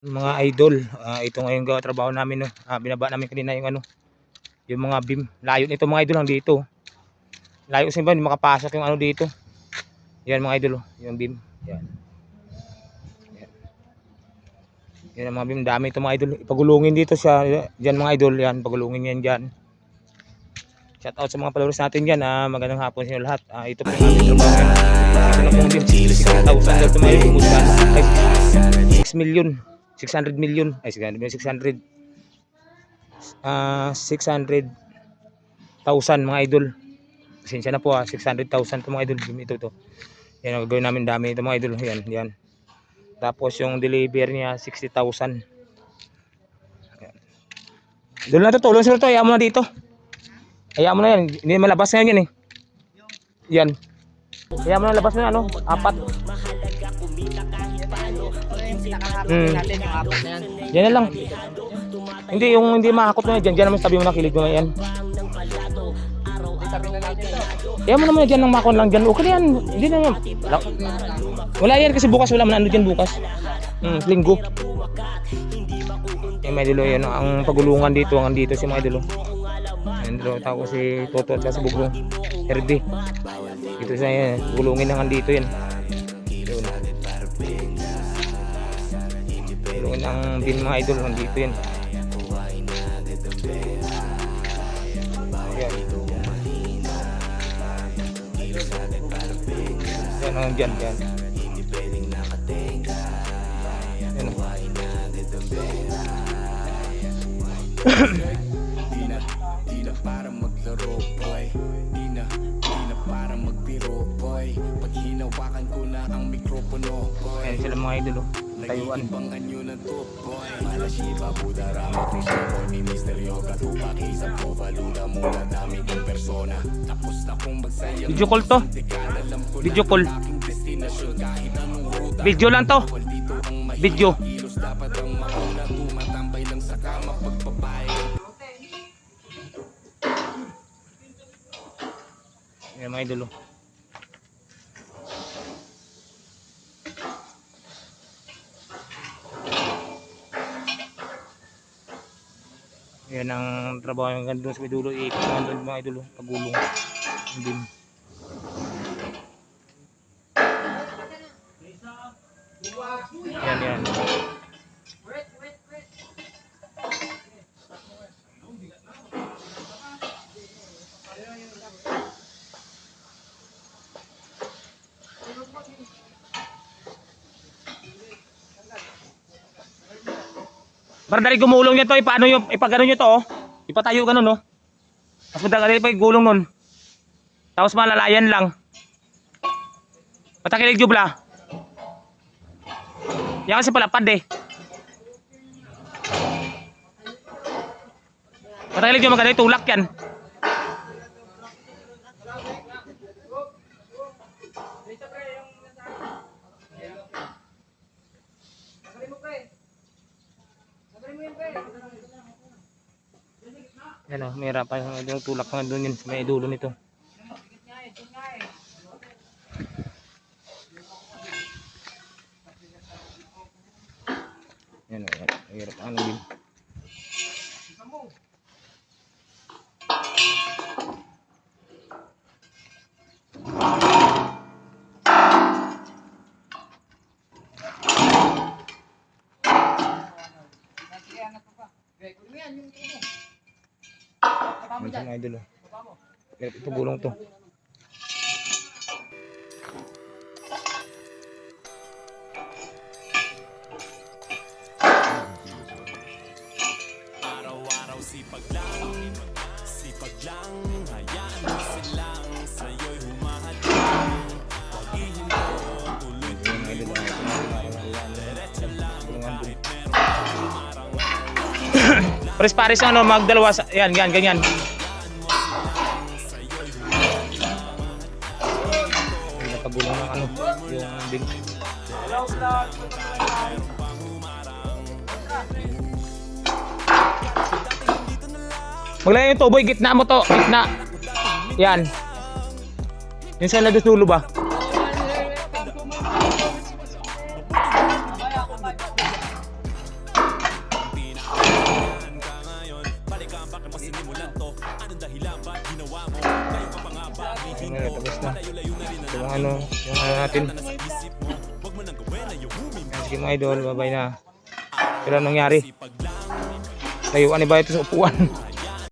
mga idol ah, ito ngayon gawa trabaho namin no Ah, binaba namin kanina yung ano yung mga beam layo nito mga idol lang dito layo kasi ba hindi makapasok yung ano dito yan mga idol oh, yung beam yan yan yan ang mga beam dami ito mga idol ipagulungin dito siya dyan mga idol yan pagulungin yan dyan shout out sa mga followers natin dyan ah, magandang hapon sa inyo lahat ah, ito po yung aming trabaho ito na po yung beam 6,000 daw tumayo kumusta ay 6 million 600 million. Ay 600 million 600 ah 600 thousand mga idol. Pasensya na po ah. 600,000 to mga idol. Ito to yan ang gagawin namin dami ito mga idol. Yan yan. Tapos yung deliver niya 60,000 Yan. doon na to tulong sila to. Ayaw mo na dito. Ayaw mo na yan. Hindi malabas na yan eh. Yan. Ayaw mo na labas na ano? Apat Hmm. Yan na lang. Hindi, yung hindi makakot mo na dyan. Dyan naman sabi mo na kilig mo na yan. Kaya mo naman dyan ng makon lang dyan. Okay na yan. Hindi na yan. Wala, wala yan kasi bukas wala man ano dyan bukas. Hmm, linggo. Eh, may dulo yan. Ang pagulungan dito, ang dito si mga dulo. Ang dulo, tao si Toto at si Bugbong. Herdi. Dito siya yan. Gulungin na nga dito yan. Gulungin ang bin mga idol. Nandito yan. Yan. Yan ang dyan. Yan. Yan. Di na, di na para maglaro boy Di na, di na para magbiro boy Pag hinawakan ko na ang mikropono boy Yan sila mga idol. oh. Taiwan. Video call to. Video call. Video lang to. Video. kilos Dapat ang mauna Tumatambay lang sa kama Pagbabae Yan mga idol. oh. Yan ang trabaho ng gandun sa idulo. Iikot naman doon mga idol. oh. Pagulong. Beam. Yan yan. Dali gumulong niya to, ipaano nyo, ipagano nyo to, oh. Ipatayo ganun, no. Mas madali pa gulong nun. Tapos malalayan lang. Patakilig jubla. Yan kasi palapad eh. Patakilig yung maganda, tulak yan. Yan o, may pa yung tulak nga doon yun, sa may dulo nito. Yan o. Hirap ano din. Yan sa mga idol o. Hirap ito gulong to. Pares pares ano magdalawa sa yan yan ganyan. Yung Napagulong ng ano yung bin. Maglagay yung tuboy, gitna mo to, gitna. Yan. Yung sa nadutulo ba? Ayun na, tapos na. Yung ano, yung ano natin. Sige mga idol, bye-bye na. Pero anong nangyari? Layuan ni ba ito sa upuan?